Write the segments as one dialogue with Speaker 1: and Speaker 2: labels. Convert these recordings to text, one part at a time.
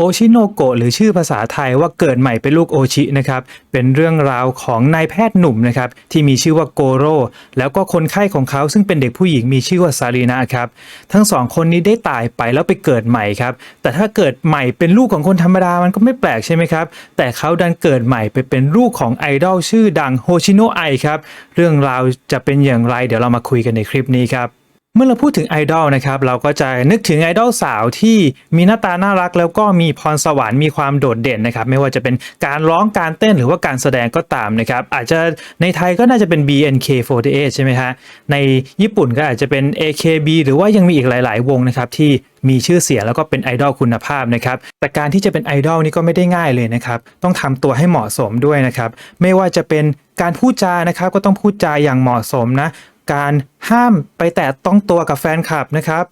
Speaker 1: โอชิโนโกะหรือชื่อภาษาไทยว่าเกิดใหม่เป็นลูกโอชินะครับ เป็นเรื่องราวของนายแพทย์หนุ่มนะครับที่มีชื่อว่าโกโร่แล้วก็คนไข้ของเขาซึ่งเป็นเด็กผู้หญิงมีชื่อว่าซารีนะครับทั้งสองคนนี้ได้ตายไปแล้วไปเกิดใหม่ครับแต่ถ้าเกิดใหม่เป็นลูกของคนธรรมดามันก็ไม่แปลกใช่ไหมครับแต่เขาดันเกิดใหม่ไปเป็นลูกของไอดอลชื่อดังโฮชิโนะไอครับเรื่องราวจะเป็นอย่างไรเดี๋ยวเรามาคุยกันในคลิปนี้ครับ มื่อเราพูดถึงไอดอลนะครับเราก็จะนึกถึงไอดอลสาวที่มีหน้าตาน่ารัก แล้วก็มีพรสวรรค์มีความโดดเด่นนะครับไม่ว่าจะเป็นการร้องการเต้นหรือว่าการแสดงก็ตามนะครับอาจจะในไทยก็น่าจะเป็น BNK48 ใช่ไหมฮะในญี่ปุ่นก็อาจจะเป็น AKB หรือว่ายังมีอีกหลาย ๆ วงนะครับที่มีชื่อเสียงแล้วก็เป็นไอดอลคุณภาพนะครับ แต่การที่จะเป็นไอดอลนี่ก็ไม่ได้ง่ายเลยนะครับ ต้องทำตัวให้เหมาะสมด้วยนะครับ ไม่ว่าจะเป็นการพูดจานะครับ ก็ต้องพูดจาอย่างเหมาะสมนะ การห้ามไปแตะต้องตัวกับแฟนคลับนะครับ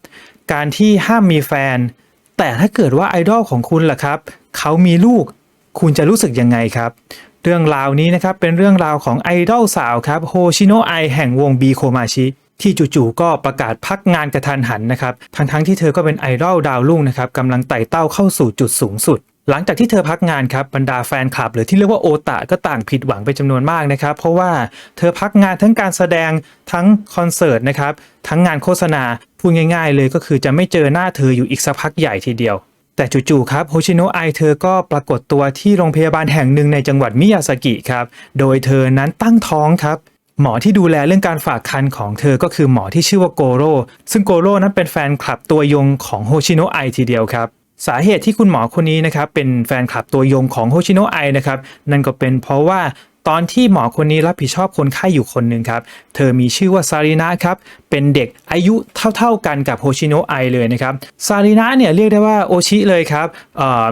Speaker 1: การที่ห้ามมีแฟน แต่ถ้าเกิดว่าไอดอลของคุณล่ะครับเขามีลูกคุณจะรู้สึกยังไงครับ เรื่องราวนี้นะครับเป็นเรื่องราวของไอดอลสาวครับโฮชิโนะไอแห่งวงบีโคมาชิที่จู่ๆก็ประกาศพักงานกระทันหันนะครับ ทั้งๆที่เธอก็เป็นไอดอลดาวรุ่งนะครับกำลังไต่เต้าเข้าสู่จุดสูงสุด หลังจากที่เธอพักงานครับบรรดาแฟนคลับ หรือที่เรียกว่าโอตาก็ต่างผิดหวังไปจำนวนมากนะครับ เพราะว่าเธอพักงานทั้งการแสดงทั้งคอนเสิร์ตนะครับ ทั้งงานโฆษณา พูดง่ายๆเลยก็คือจะไม่เจอหน้าเธออยู่อีกสักพักใหญ่ทีเดียว แต่จู่ๆครับโฮชิโนะไอเธอก็ปรากฏตัวที่โรงพยาบาลแห่งหนึ่งในจังหวัดมิยาสกิครับโดยเธอนั้นตั้งท้องครับหมอที่ดูแลเรื่องการฝากคันของเธอก็คือหมอที่ชื่อว่าโกโร่ซึ่งโกโร่นั้นเป็นแฟนคลับตัวยงของโฮชิโนะไอทีเดียวครับ สาเหตุที่คุณหมอคนนี้นะครับเป็นแฟนคลับตัวยงของโฮชิโนะไอนะครับนั่นก็เป็นเพราะว่าตอนที่หมอคนนี้รับผิดชอบคนไข้อยู่คนหนึ่งครับ เธอมีชื่อว่าซารินะครับ เป็นเด็กอายุเท่าๆกันกับโฮชิโนะไอเลยนะครับ ซารินะเนี่ยเรียกได้ว่าโอชิเลยครับ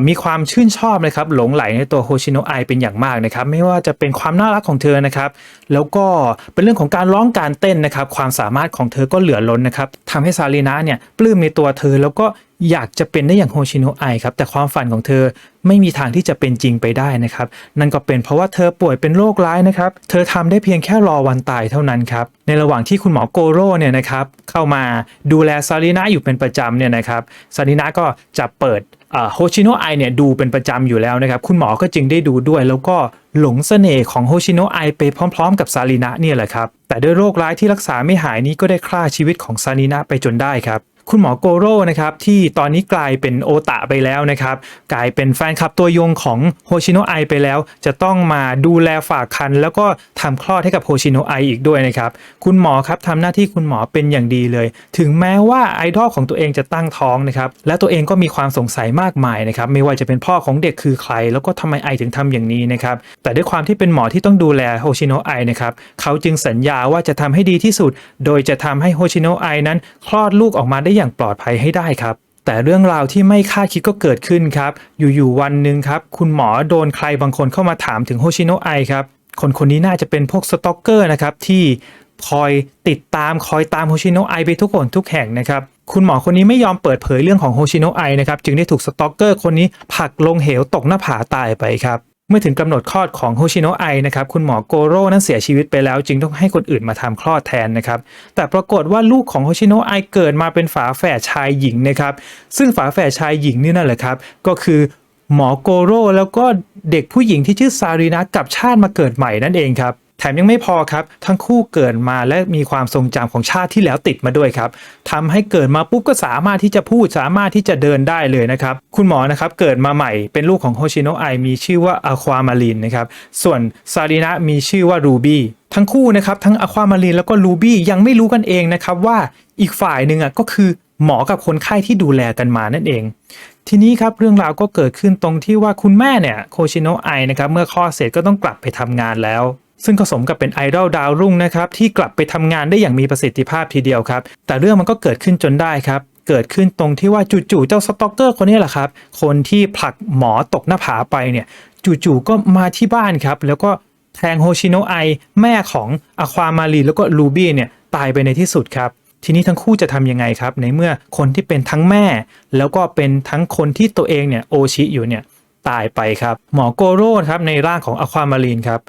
Speaker 1: มีความชื่นชอบนะครับ หลงไหลในตัวโฮชิโนะไอเป็นอย่างมากนะครับ ไม่ว่าจะเป็นความน่ารักของเธอนะครับ แล้วก็เป็นเรื่องของการร้องการเต้นนะครับ ความสามารถของเธอก็เหลือล้นนะครับ ทำให้ซารินะเนี่ยปลื้มในตัวเธอแล้วก็อยากจะเป็นได้อย่างโฮชิโนะไอครับแต่ความฝันของเธอไม่มีทางที่จะเป็นจริงไปได้นะครับ นั่นก็เป็นเพราะว่าเธอป่วยเป็นโรคร้ายนะครับ เธอทำได้เพียงแค่รอวันตายเท่านั้นครับ ในระหว่างที่คุณหมอโกโร่เนี่ยนะครับเข้ามาดูแลซารินะอยู่เป็นประจำเนี่ยนะครับซารินะก็จะเปิดโฮชิโนะไอเนี่ยดูเป็นประจำอยู่แล้วนะครับ คุณหมอก็จึงได้ดูด้วย แล้วก็หลงเสน่ห์ของโฮชิโนะไอไปพร้อม ๆ กับซารินะเนี่ยแหละครับ แต่ด้วยโรคร้ายที่รักษาไม่หายนี้ก็ได้ฆ่าชีวิตของซานินะไปจนได้ครับ คุณหมอโกโร่นะครับที่ตอนนี้กลายเป็นโอตะไปแล้วนะครับกลายเป็นแฟนคลับตัวยงของโฮชิโนะไอไปแล้ว จะต้องมาดูแลฝากคัน แล้วก็ทำคลอดให้กับโฮชิโนะไออีกด้วยนะครับคุณหมอครับทำหน้าที่คุณหมอเป็นอย่างดีเลย ถึงแม้ว่าไอดอลของตัวเองจะตั้งท้องนะครับและตัวเองก็มีความสงสัยมากมายนะครับไม่ว่าจะเป็นพ่อของเด็กคือใคร แล้วก็ทำไมไอถึงทำอย่างนี้นะครับแต่ด้วยความที่เป็นหมอที่ต้องดูแลโฮชิโนะไอนะครับเขาจึงสัญญาว่าจะทำให้ดีที่สุด โดยจะทำให้โฮชิโนะไอนั้นคลอดลูกออกมาได้อย่างปลอดภัยให้ได้ครับแต่เรื่องราวที่ไม่คาดคิดก็เกิดขึ้นครับ อยู่ๆวันหนึ่งครับ คุณหมอโดนใครบางคนเข้ามาถามถึงโฮชิโนะไอครับ คนคนนี้น่าจะเป็นพวกสต็อกเกอร์นะครับ ที่คอยติดตามคอยตามโฮชิโนะไอไปทุกคนทุกแห่งนะครับ คุณหมอคนนี้ไม่ยอมเปิดเผยเรื่องของโฮชิโนะไอนะครับ จึงได้ถูกสต็อกเกอร์คนนี้ผลักลงเหวตกหน้าผาตายไปครับ เมื่อถึงกำหนดคลอดของโฮชิโนะไอนะครับคุณหมอโกโร่นั้นเสียชีวิตไปแล้ว จึงต้องให้คนอื่นมาทำคลอดแทนนะครับแต่ปรากฏว่าลูกของโฮชิโนะไอเกิดมาเป็นฝาแฝดชายหญิงนะครับซึ่งฝาแฝดชายหญิงนี่นั่นแหละครับก็คือหมอโกโร่แล้วก็เด็กผู้หญิงที่ชื่อซารีนะกับชาติมาเกิดใหม่นั่นเองครับ ถมยังไม่พอครับ ทั้งคู่เกิดมาและมีความทรงจำของชาติที่แล้วติดมาด้วยครับทำให้เกิดมาปุ๊บก็สามารถที่จะพูดสามารถที่จะเดินได้เลยนะครับ คุณหมอนะครับเกิดมาใหม่เป็นลูกของโฮชิโนะไอมีชื่อว่าอะความารินนะครับส่วนซารินะมีชื่อว่ารูบี้ทั้งคู่นะครับทั้งอะความารินแล้วก็รูบี้ยังไม่รู้กันเองนะครับว่าอีกฝ่ายหนึ่งอะก็คือหมอกับคนไข้ที่ดูแลกันมานั่นเองทีนี้ครับเรื่องราวก็เกิดขึ้นตรงที่ว่าคุณแม่เนี่ยโคชิโนะไอนะครับเมื่อคลอดเสร็จก็ต้องกลับไปทำงานแล้ว ซึ่งก็สมกับเป็นไอดอลดาวรุ่งนะครับที่กลับไปทำงานได้อย่างมีประสิทธิภาพทีเดียวครับ แต่เรื่องมันก็เกิดขึ้นจนได้ครับ เกิดขึ้นตรงที่ว่าจู่ๆเจ้าสต็อกเกอร์คนนี้แหละครับ คนที่ผลักหมอตกหน้าผาไปเนี่ยจู่ๆก็มาที่บ้านครับ แล้วก็แทงโฮชิโนะไอแม่ของอะความารีแล้วก็ลูบี้เนี่ยตายไปในที่สุดครับทีนี้ทั้งคู่จะทำยังไงครับ ในเมื่อคนที่เป็นทั้งแม่ แล้วก็เป็นทั้งคนที่ตัวเองเนี่ยโอชิอยู่เนี่ยตายไปครับ หมอโกโร่ครับในร่างของอความารีนครับ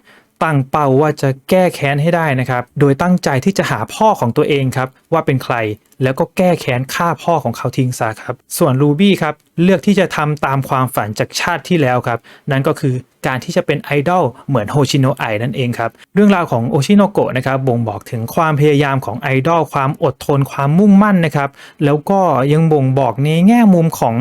Speaker 1: ตั้งเป้าว่าจะแก้แค้นให้ได้นะครับ โดยตั้งใจที่จะหาพ่อของตัวเองครับ ว่าเป็นใคร แล้วก็แก้แค้นฆ่าพ่อของเขาทิ้งซะครับ ส่วนรูบี้ครับเลือกที่จะทำตามความฝันจากชาติที่แล้วครับ นั่นก็คือการที่จะเป็นไอดอลเหมือนโฮชิโนะไอนั่นเองครับ เรื่องราวของโอชิโนโกะนะครับบ่งบอกถึงความพยายามของไอดอลความอดทนความมุ่งมั่นนะครับ แล้วก็ยังบ่งบอกในแง่มุมของ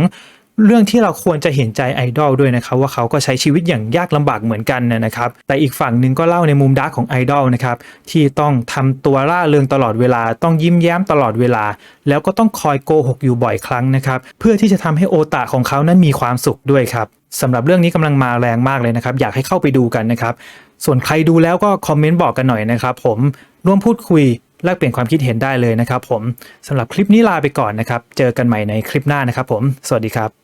Speaker 1: เรื่องที่เราควรจะเห็นใจไอดอลด้วยนะครับว่าเขาก็ใช้ชีวิตอย่างยากลำบากเหมือนกันนะครับ แต่อีกฝั่งหนึ่งก็เล่าในมุมดาร์กของไอดอลนะครับที่ต้องทำตัวร่าเริงตลอดเวลา ต้องยิ้มแย้มตลอดเวลา แล้วก็ต้องคอยโกหกอยู่บ่อยครั้งนะครับเพื่อที่จะทำให้โอตาของเขานั้นมีความสุขด้วยครับสำหรับเรื่องนี้กำลังมาแรงมากเลยนะครับ อยากให้เข้าไปดูกันนะครับ ส่วนใครดูแล้วก็คอมเมนต์บอกกันหน่อยนะครับผมร่วมพูดคุยแลกเปลี่ยนความคิดเห็นได้เลยนะครับผมสำหรับคลิปนี้ลาไปก่อนนะครับ เจอกันใหม่ในคลิปหน้านะครับผม สวัสดีครับ